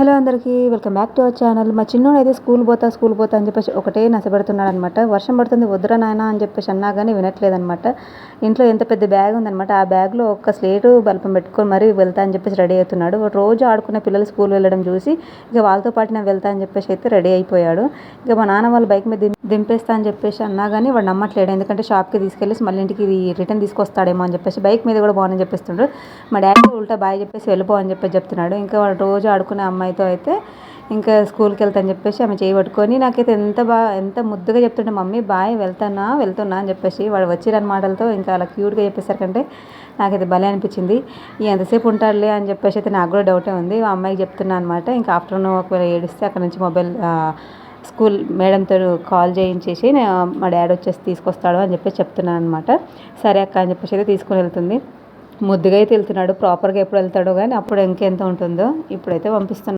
Hello అందరికీ welcome back to our channel. మా చిన్నోడు అయితే స్కూల్ పోతా స్కూల్ పోతా అని చెప్పేసి ఒకటే నసపెడుతున్నాడు అనమాట వర్షం పడుతుంది వద్దురా నాయన అని చెప్పేసి అన్నా కానీ వినట్లేదనమాట. ఇంట్లో ఎంత పెద్ద బ్యాగ్ ఉందనమాట. ఆ బ్యాగ్లో ఒక్క స్లేటు బల్పం పెట్టుకొని మరీ వెళ్తా అని చెప్పేసి రెడీ అవుతున్నాడు. రోజు ఆడుకునే పిల్లలు స్కూల్ వెళ్ళడం చూసి ఇక వాళ్ళతో పాటు నేను వెళ్తా అని చెప్పేసి అయితే రెడీ అయిపోయాడు. ఇక మా నాన్న వాళ్ళ బైక్ మీద దింపేస్తా అని చెప్పేసి అన్నా కానీ వాడు నమ్మట్లేడు. ఎందుకంటే షాప్కి తీసుకెళ్ళేసి మళ్ళీ ఇంటికి రిటర్న్ తీసుకొస్తాడేమో అని చెప్పేసి బైక్ మీద కూడా బాగుందని చెప్పేస్తుండ్రు మా డాడీ ఉల్టా బాయ్ చెప్పేసి వెళ్ళిపో అని చెప్పేసి చెప్తున్నాడు. ఇంకా వాడు రోజు ఆడుకునే అమ్మాయి అమ్మాయితో అయితే ఇంకా స్కూల్కి వెళ్తా అని చెప్పేసి ఆమె చేయి పట్టుకొని నాకైతే ఎంత బాగా ఎంత ముద్దుగా చెప్తుంటే మమ్మీ బాయ్ వెళ్తానా వెళ్తున్నా అని చెప్పేసి వాడు వచ్చిరని మాటలతో ఇంకా అలా క్యూట్గా చెప్పేసరికంటే నాకైతే భలే అనిపించింది. ఎంతసేపు ఉంటాడులే అని చెప్పేసి అయితే నాకు కూడా డౌటే ఉంది. ఆ అమ్మాయికి చెప్తున్నా అనమాట ఇంకా ఆఫ్టర్నూన్ ఒకవేళ ఏడిస్తే అక్కడ నుంచి మొబైల్ స్కూల్ మేడంతో కాల్ చేయించేసి మా డాడీ వచ్చేసి తీసుకొస్తాడు అని చెప్పేసి చెప్తున్నాను అనమాట సరే అక్క అని చెప్పేసి అయితే తీసుకొని వెళ్తుంది. ముద్దుగా అయితే వెళ్తున్నాడు. ప్రాపర్గా ఎప్పుడు వెళ్తాడో కానీ అప్పుడు ఇంకెంత ఉంటుందో ఇప్పుడైతే పంపిస్తున్నాను